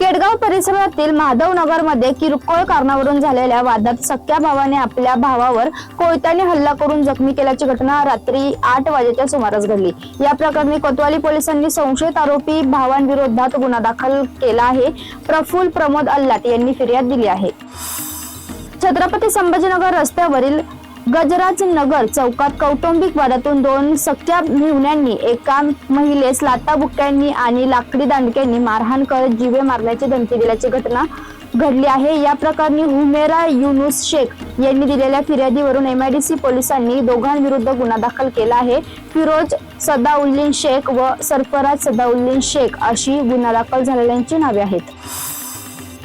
केडगाव परिसरातील माधव नगरमध्ये किरकोळ कारणावरून झालेल्या वादात सख्या भावाने आपल्या भावावर कोयत्याने हल्ला करून जखमी केल्याची घटना रात्री आठ वाजेच्या सुमारास घडली. या प्रकरणी कोतवाली पोलिसांनी संशयित आरोपी भावांविरोधात गुन्हा दाखल केला आहे. प्रफुल्ल प्रमोद अल्लाट यांनी फिर्याद दिली आहे. छत्रपती संभाजीनगर रस्त्यावरील गजराज नगर चौकात कौटुंबिक वादातून दोन सख्या मेहुण्यांनी एका महिलेस लाताबुक्क्यांनी आणि लाकडी दांडक्यांनी मारहाण करत जीवे मारण्याची धमकी दिल्याची घटना घडली आहे. या प्रकरणी हुमेरा युनुस शेख यांनी दिलेल्या फिर्यादीवरून एमआयडीसी पोलिसांनी दोघांविरुद्ध गुन्हा दाखल केला आहे. फिरोज सदाउल्लीन शेख व सरफराज सदाउल्लीन शेख अशी गुन्हा दाखल झालेल्यांची नावे आहेत.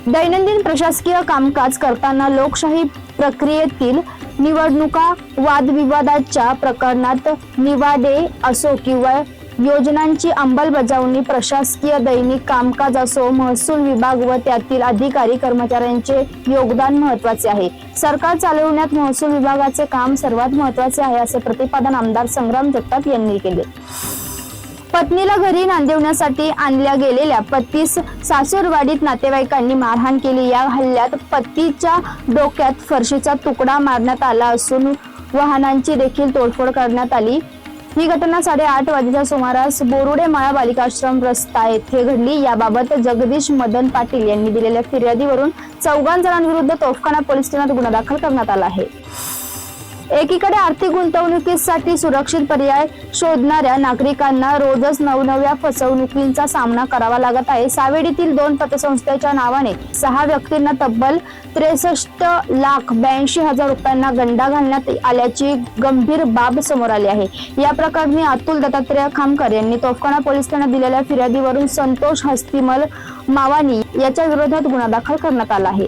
दैनंदिन प्रशासकीय कामकाज करताना लोकशाही प्रक्रियेतील निवडणुका वादविवादाच्या प्रकरणात निवाडे असो किंवा योजनांची अंमलबजावणी प्रशासकीय दैनिक कामकाज असो महसूल विभाग व त्यातील अधिकारी कर्मचाऱ्यांचे योगदान महत्त्वाचे आहे. सरकार चालवण्यात महसूल विभागाचे काम सर्वात महत्त्वाचे आहे असे प्रतिपादन आमदार संग्राम जगताप यांनी केले. पत्नीला घरी नांदवण्यासाठी आणल्या गेलेल्या पतीस सासूरवाडीत नातेवाईकांनी मारहाण केली. या हल्ल्यात पतीच्या डोक्यात फरशीचा तुकडा मारण्यात आला असून वाहनांची देखील तोडफोड करण्यात आली. ही घटना साडेआठ वाजेच्या सुमारास बोरुडे माळा बालिकाश्रम रस्ता येथे घडली. याबाबत जगदीश मदन पाटील यांनी दिलेल्या फिर्यादीवरून चौघां जणांविरुद्ध तोफखाना पोलीस ठाण्यात गुन्हा दाखल करण्यात आला आहे. एकीकडे आर्थिक गुंतवणुकीसाठी सुरक्षित पर्याय शोधणाऱ्या नागरिकांना रोजच नवनव्या फसवणुकींचा सामना करावा लागत आहे. सावेडीतील दोन पतसंस्थेच्या नावाने सहा व्यक्तींना तब्बल त्रेसष्ट लाख ब्याऐंशी हजार रुपयांना गंडा घालण्यात आल्याची गंभीर बाब समोर आली आहे. या प्रकरणी अतुल दत्तात्रय खामकर यांनी तोफखाना पोलीस ठाण्यात दिलेल्या फिर्यादीवरून संतोष हस्तिमल मावानी याच्या विरोधात गुन्हा दाखल करण्यात आला आहे.